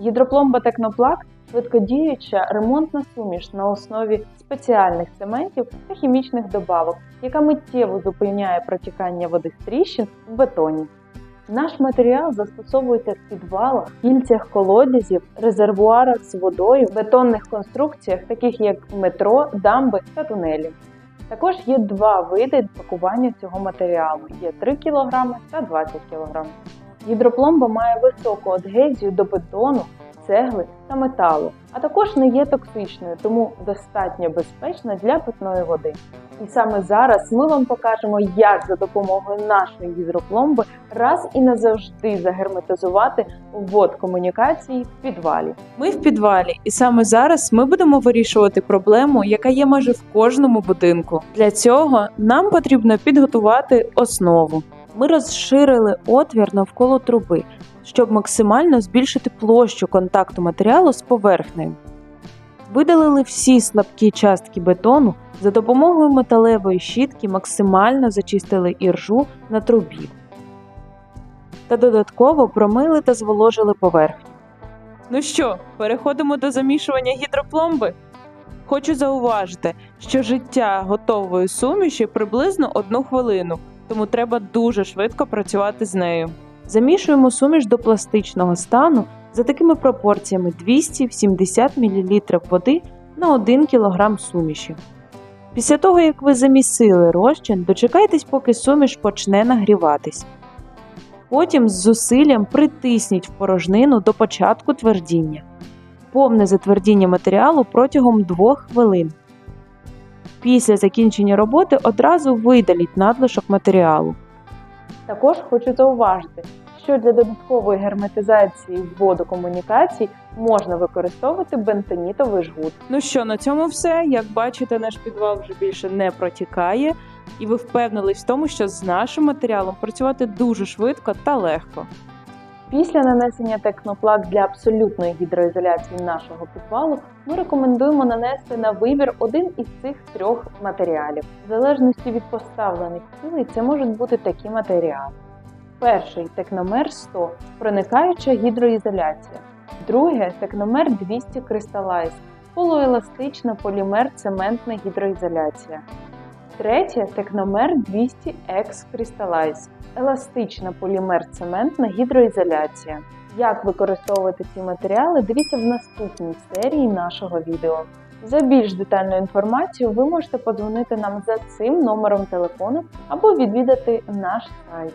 Гідропломба Техноплак швидкодіюча ремонтна суміш на основі спеціальних цементів та хімічних добавок, яка миттєво зупиняє протікання води з тріщин в бетоні. Наш матеріал застосовується в підвалах, кільцях колодязів, резервуарах з водою, бетонних конструкціях, таких як метро, дамби та тунелі. Також є два види пакування цього матеріалу: є 3 кг та 20 кг. Гідропломба має високу адгезію до бетону, цегли та металу, а також не є токсичною, тому достатньо безпечна для питної води. І саме зараз ми вам покажемо, як за допомогою нашої гідропломби раз і назавжди загерметизувати ввод комунікації в підвалі. Ми в підвалі, і саме зараз ми будемо вирішувати проблему, яка є майже в кожному будинку. Для цього нам потрібно підготувати основу. Ми розширили отвір навколо труби, щоб максимально збільшити площу контакту матеріалу з поверхнею. Видалили всі слабкі частки бетону за допомогою металевої щітки максимально зачистили іржу на трубі та додатково промили та зволожили поверхню. Ну що, переходимо до замішування гідропломби? Хочу зауважити, що життя готової суміші приблизно одну хвилину, тому треба дуже швидко працювати з нею. Замішуємо суміш до пластичного стану за такими пропорціями 270 мл води на 1 кг суміші. Після того, як ви замісили розчин, дочекайтесь, поки суміш почне нагріватись. Потім з зусиллям притисніть в порожнину до початку твердіння. Повне затвердіння матеріалу протягом 2 хвилин. Після закінчення роботи одразу видаліть надлишок матеріалу. Також хочу зауважити, що для додаткової герметизації вводу комунікацій можна використовувати бентонітовий жгут. Ну що, на цьому все. Як бачите, наш підвал вже більше не протікає, і ви впевнились в тому, що з нашим матеріалом працювати дуже швидко та легко. Після нанесення техноплак для абсолютної гідроізоляції нашого підвалу ми рекомендуємо нанести на вибір один із цих трьох матеріалів. В залежності від поставлених цілей це можуть бути такі матеріали. Перший техномер 100 проникаюча гідроізоляція. Друге техномер 200 Crystallize полуеластична полімер цементна гідроізоляція. Третє техномер 200 X Crystallize еластична полімер цементна гідроізоляція. Як використовувати ці матеріали, дивіться в наступній серії нашого відео. За більш детальну інформацію ви можете подзвонити нам за цим номером телефону або відвідати наш сайт.